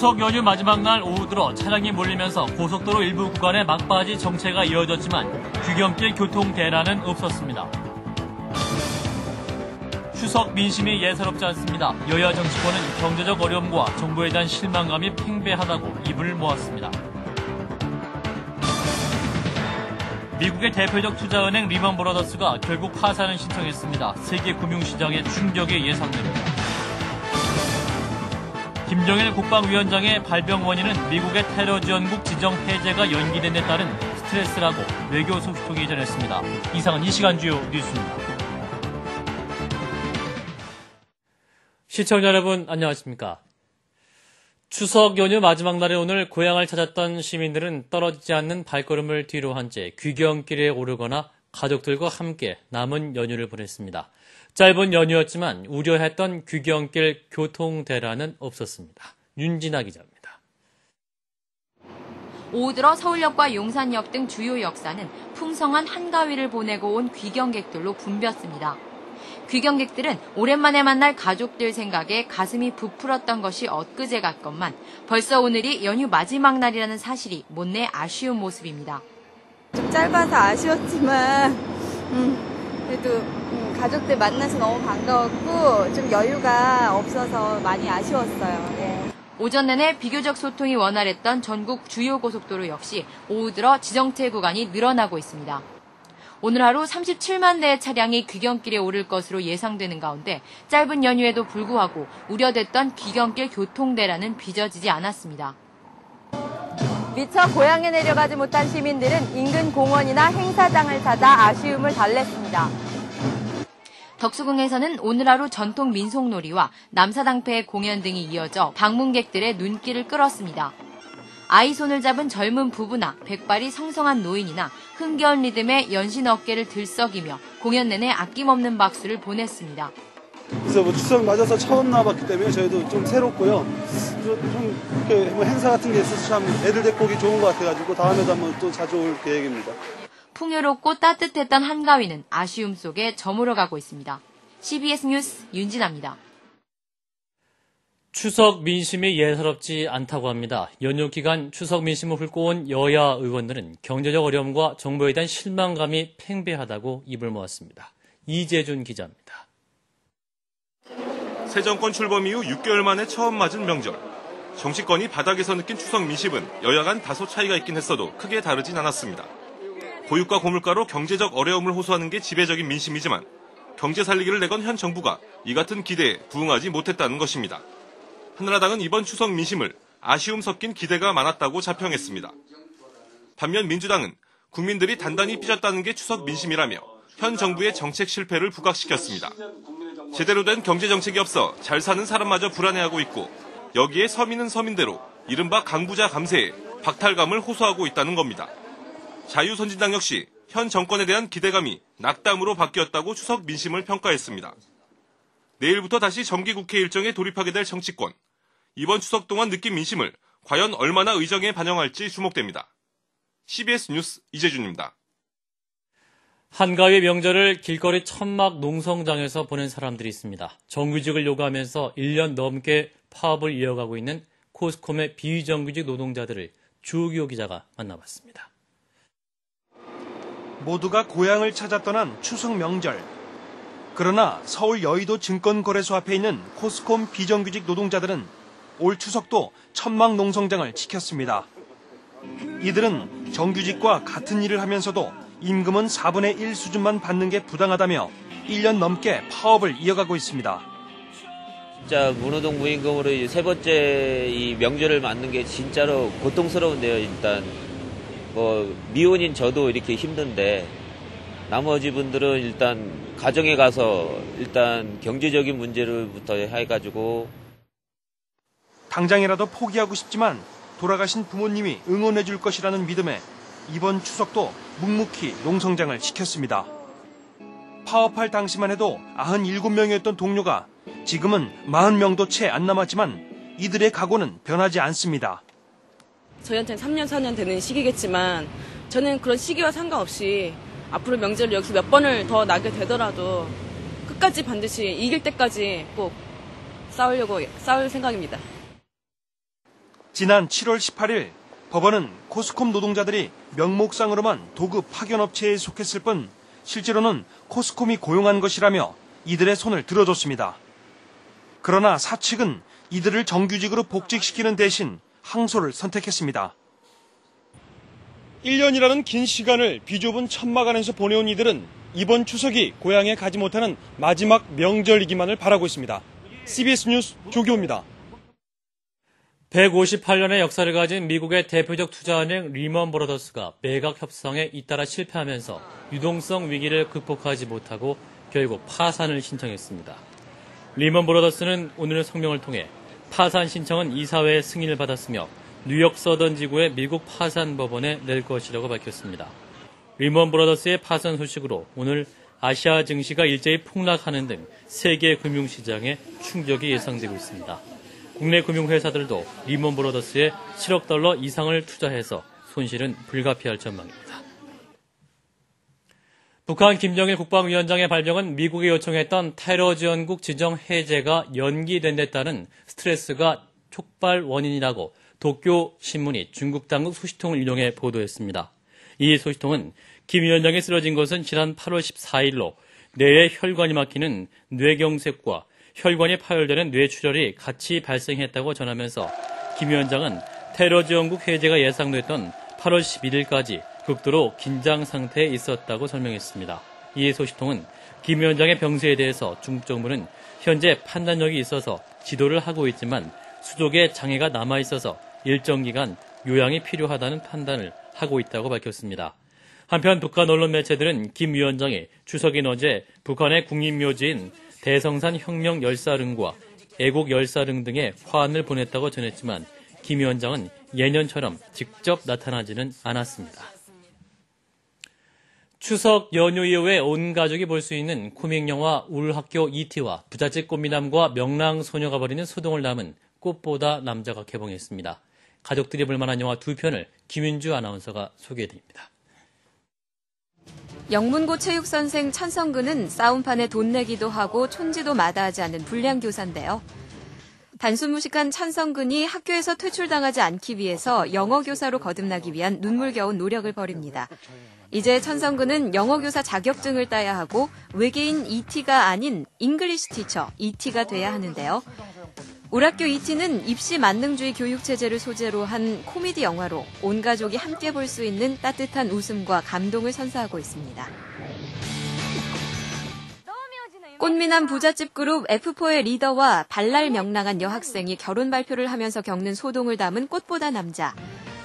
추석 연휴 마지막 날 오후 들어 차량이 몰리면서 고속도로 일부 구간에 막바지 정체가 이어졌지만 귀경길 교통 대란은 없었습니다. 추석 민심이 예사롭지 않습니다. 여야 정치권은 경제적 어려움과 정부에 대한 실망감이 팽배하다고 입을 모았습니다. 미국의 대표적 투자은행 리먼 브라더스가 결국 파산을 신청했습니다. 세계 금융시장에 충격이 예상됩니다. 김정일 국방위원장의 발병 원인은 미국의 테러 지원국 지정 해제가 연기된 데 따른 스트레스라고 외교 소식통이 전했습니다. 이상은 이 시간 주요 뉴스입니다. 시청자 여러분 안녕하십니까? 추석 연휴 마지막 날에 오늘 고향을 찾았던 시민들은 떨어지지 않는 발걸음을 뒤로 한 채 귀경길에 오르거나 가족들과 함께 남은 연휴를 보냈습니다. 짧은 연휴였지만 우려했던 귀경길 교통 대란은 없었습니다. 윤진아 기자입니다. 오후 들어 서울역과 용산역 등 주요 역사는 풍성한 한가위를 보내고 온 귀경객들로 붐볐습니다. 귀경객들은 오랜만에 만날 가족들 생각에 가슴이 부풀었던 것이 엊그제 같건만 벌써 오늘이 연휴 마지막 날이라는 사실이 못내 아쉬운 모습입니다. 좀 짧아서 아쉬웠지만 음, 그래도 음, 가족들 만나서 너무 반가웠고 좀 여유가 없어서 많이 아쉬웠어요. 예. 오전 내내 비교적 소통이 원활했던 전국 주요 고속도로 역시 오후 들어 지정체 구간이 늘어나고 있습니다. 오늘 하루 37만 대의 차량이 귀경길에 오를 것으로 예상되는 가운데 짧은 연휴에도 불구하고 우려됐던 귀경길 교통대란은 빚어지지 않았습니다. 미처 고향에 내려가지 못한 시민들은 인근 공원이나 행사장을 찾아 아쉬움을 달랬습니다. 덕수궁에서는 오늘 하루 전통 민속놀이와 남사당패 공연 등이 이어져 방문객들의 눈길을 끌었습니다. 아이 손을 잡은 젊은 부부나 백발이 성성한 노인이나 흥겨운 리듬에 연신 어깨를 들썩이며 공연 내내 아낌없는 박수를 보냈습니다. 그래서 뭐 추석 맞아서 처음 나와봤기 때문에 저희도 좀 새롭고요. 좀 이렇게 뭐 행사 같은 게 있어서 참 애들 데리고 오기 좋은 것 같아가지고 다음에도 한번 또 자주 올 계획입니다. 풍요롭고 따뜻했던 한가위는 아쉬움 속에 저물어가고 있습니다. CBS 뉴스 윤진아입니다. 추석 민심이 예사롭지 않다고 합니다. 연휴 기간 추석 민심을 훑고 온 여야 의원들은 경제적 어려움과 정부에 대한 실망감이 팽배하다고 입을 모았습니다. 이재준 기자입니다. 새 정권 출범 이후 6개월 만에 처음 맞은 명절. 정치권이 바닥에서 느낀 추석 민심은 여야 간 다소 차이가 있긴 했어도 크게 다르진 않았습니다. 고유가 고물가로 경제적 어려움을 호소하는 게 지배적인 민심이지만 경제 살리기를 내건 현 정부가 이 같은 기대에 부응하지 못했다는 것입니다. 한나라당은 이번 추석 민심을 아쉬움 섞인 기대가 많았다고 자평했습니다. 반면 민주당은 국민들이 단단히 삐졌다는 게 추석 민심이라며 현 정부의 정책 실패를 부각시켰습니다. 제대로 된 경제 정책이 없어 잘 사는 사람마저 불안해하고 있고 여기에 서민은 서민대로 이른바 강부자 감세에 박탈감을 호소하고 있다는 겁니다. 자유선진당 역시 현 정권에 대한 기대감이 낙담으로 바뀌었다고 추석 민심을 평가했습니다. 내일부터 다시 정기국회 일정에 돌입하게 될 정치권. 이번 추석 동안 느낀 민심을 과연 얼마나 의정에 반영할지 주목됩니다. CBS 뉴스 이재준입니다. 한가위 명절을 길거리 천막 농성장에서 보낸 사람들이 있습니다. 정규직을 요구하면서 1년 넘게 파업을 이어가고 있는 코스콤의 비정규직 노동자들을 주기호 기자가 만나봤습니다. 모두가 고향을 찾아 떠난 추석 명절. 그러나 서울 여의도 증권거래소 앞에 있는 코스콤 비정규직 노동자들은 올 추석도 천막 농성장을 지켰습니다. 이들은 정규직과 같은 일을 하면서도 임금은 4분의 1 수준만 받는 게 부당하다며 1년 넘게 파업을 이어가고 있습니다. 진짜 무노동 무임금으로 세 번째 이 명절을 맞는 게 진짜로 고통스러운데요, 일단. 뭐, 미혼인 저도 이렇게 힘든데, 나머지 분들은 일단 가정에 가서 일단 경제적인 문제를부터 해가지고 당장이라도 포기하고 싶지만 돌아가신 부모님이 응원해 줄 것이라는 믿음에 이번 추석도 묵묵히 농성장을 지켰습니다. 파업할 당시만 해도 97명이었던 동료가 지금은 40명도 채 안 남았지만 이들의 각오는 변하지 않습니다. 저희한테는 3년, 4년 되는 시기겠지만 저는 그런 시기와 상관없이 앞으로 명절을 여기서 몇 번을 더 나게 되더라도 끝까지 반드시 이길 때까지 꼭 싸우려고 싸울 생각입니다. 지난 7월 18일 법원은 코스콤 노동자들이 명목상으로만 도급 파견업체에 속했을 뿐 실제로는 코스콤이 고용한 것이라며 이들의 손을 들어줬습니다. 그러나 사측은 이들을 정규직으로 복직시키는 대신 항소를 선택했습니다. 1년이라는 긴 시간을 비좁은 천막 안에서 보내온 이들은 이번 추석이 고향에 가지 못하는 마지막 명절이기만을 바라고 있습니다. CBS 뉴스 조교입니다. 158년의 역사를 가진 미국의 대표적 투자은행 리먼 브로더스가 매각 협상에 잇따라 실패하면서 유동성 위기를 극복하지 못하고 결국 파산을 신청했습니다. 리먼 브로더스는 오늘 성명을 통해 파산 신청은 이사회의 승인을 받았으며 뉴욕 서던 지구의 미국 파산 법원에 낼 것이라고 밝혔습니다. 리먼 브로더스의 파산 소식으로 오늘 아시아 증시가 일제히 폭락하는 등 세계 금융시장에 충격이 예상되고 있습니다. 국내 금융회사들도 리먼 브로더스에 7억 달러 이상을 투자해서 손실은 불가피할 전망입니다. 북한 김정일 국방위원장의 발령은 미국이 요청했던 테러 지원국 지정 해제가 연기된 데 따른 스트레스가 촉발 원인이라고 도쿄 신문이 중국 당국 소식통을 인용해 보도했습니다. 이 소식통은 김 위원장이 쓰러진 것은 지난 8월 14일로 뇌에 혈관이 막히는 뇌경색과 혈관이 파열되는 뇌출혈이 같이 발생했다고 전하면서 김 위원장은 테러 지원국 해제가 예상됐던 8월 11일까지 극도로 긴장 상태에 있었다고 설명했습니다. 이 소식통은 김 위원장의 병세에 대해서 중국 정부는 현재 판단력이 있어서 지도를 하고 있지만 수족에 장애가 남아 있어서 일정 기간 요양이 필요하다는 판단을 하고 있다고 밝혔습니다. 한편 북한 언론 매체들은 김 위원장이 추석인 어제 북한의 국립묘지인 대성산 혁명 열사릉과 애국 열사릉 등에 화환을 보냈다고 전했지만 김 위원장은 예년처럼 직접 나타나지는 않았습니다. 추석 연휴 이후에 온 가족이 볼 수 있는 코믹 영화 울학교 이티와 부잣집 꽃미남과 명랑 소녀가 벌이는 소동을 담은 꽃보다 남자가 개봉했습니다. 가족들이 볼만한 영화 두 편을 김윤주 아나운서가 소개해드립니다. 영문고 체육선생 천성근은 싸움판에 돈 내기도 하고 촌지도 마다하지 않는 불량 교사인데요. 단순 무식한 천성근이 학교에서 퇴출당하지 않기 위해서 영어 교사로 거듭나기 위한 눈물겨운 노력을 벌입니다. 이제 천성근은 영어 교사 자격증을 따야 하고 외계인 ET가 아닌 잉글리시 티처 ET가 돼야 하는데요. 우락교 ET는 입시 만능주의 교육 체제를 소재로 한 코미디 영화로 온 가족이 함께 볼 수 있는 따뜻한 웃음과 감동을 선사하고 있습니다. 꽃미남 부잣집 그룹 F4의 리더와 발랄 명랑한 여학생이 결혼 발표를 하면서 겪는 소동을 담은 꽃보다 남자.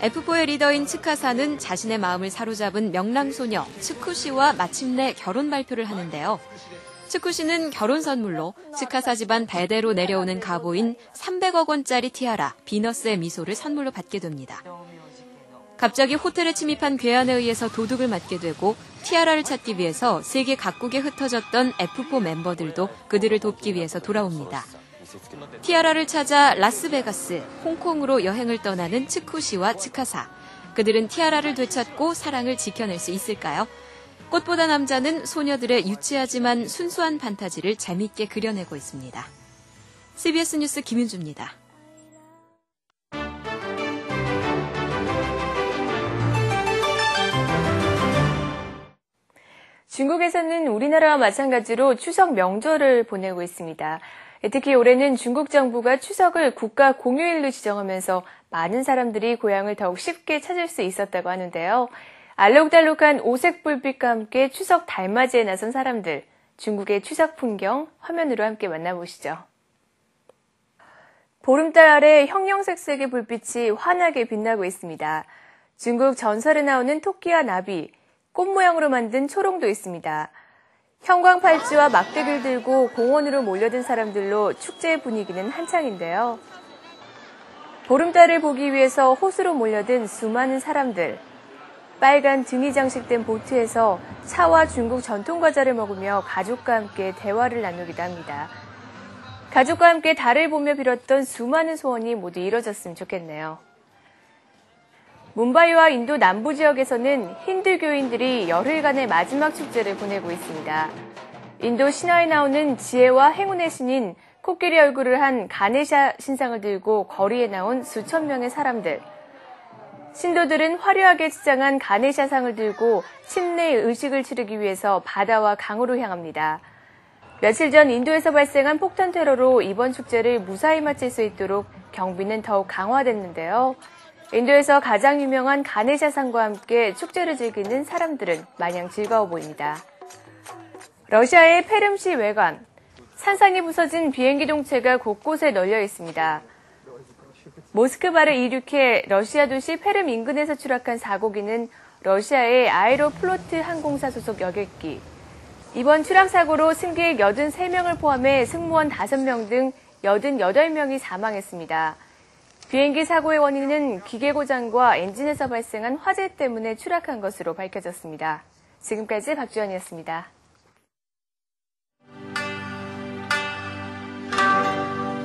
F4의 리더인 츠카사는 자신의 마음을 사로잡은 명랑소녀 츠쿠시와 마침내 결혼 발표를 하는데요. 츠쿠 씨는 결혼 선물로 츠카사 집안 대대로 내려오는 가보인 300억 원짜리 티아라 비너스의 미소를 선물로 받게 됩니다. 갑자기 호텔에 침입한 괴한에 의해서 도둑을 맞게 되고 티아라를 찾기 위해서 세계 각국에 흩어졌던 F4 멤버들도 그들을 돕기 위해서 돌아옵니다. 티아라를 찾아 라스베가스, 홍콩으로 여행을 떠나는 츠쿠 씨와 츠카사. 그들은 티아라를 되찾고 사랑을 지켜낼 수 있을까요? 꽃보다 남자는 소녀들의 유치하지만 순수한 판타지를 재밌게 그려내고 있습니다. CBS 뉴스 김윤주입니다. 중국에서는 우리나라와 마찬가지로 추석 명절을 보내고 있습니다. 특히 올해는 중국 정부가 추석을 국가 공휴일로 지정하면서 많은 사람들이 고향을 더욱 쉽게 찾을 수 있었다고 하는데요. 알록달록한 오색 불빛과 함께 추석 달맞이에 나선 사람들, 중국의 추석 풍경 화면으로 함께 만나보시죠. 보름달 아래 형형색색의 불빛이 환하게 빛나고 있습니다. 중국 전설에 나오는 토끼와 나비, 꽃 모양으로 만든 초롱도 있습니다. 형광팔찌와 막대기를 들고 공원으로 몰려든 사람들로 축제의 분위기는 한창인데요. 보름달을 보기 위해서 호수로 몰려든 수많은 사람들. 빨간 등이 장식된 보트에서 차와 중국 전통 과자를 먹으며 가족과 함께 대화를 나누기도 합니다. 가족과 함께 달을 보며 빌었던 수많은 소원이 모두 이뤄졌으면 좋겠네요. 문바이와 인도 남부 지역에서는 힌두교인들이 열흘간의 마지막 축제를 보내고 있습니다. 인도 신화에 나오는 지혜와 행운의 신인 코끼리 얼굴을 한 가네샤 신상을 들고 거리에 나온 수천 명의 사람들. 신도들은 화려하게 치장한 가네샤 상을 들고 침례 의식을 치르기 위해서 바다와 강으로 향합니다. 며칠 전 인도에서 발생한 폭탄 테러로 이번 축제를 무사히 마칠 수 있도록 경비는 더욱 강화됐는데요. 인도에서 가장 유명한 가네샤상과 함께 축제를 즐기는 사람들은 마냥 즐거워 보입니다. 러시아의 페름시 외관. 산상이 부서진 비행기 동체가 곳곳에 널려 있습니다. 모스크바를 이륙해 러시아 도시 페름 인근에서 추락한 4고기는 러시아의 아에로플로트 항공사 소속 여객기. 이번 추락 사고로 승객 83명을 포함해 승무원 5명 등 88명이 사망했습니다. 비행기 사고의 원인은 기계 고장과 엔진에서 발생한 화재 때문에 추락한 것으로 밝혀졌습니다. 지금까지 박주연이었습니다.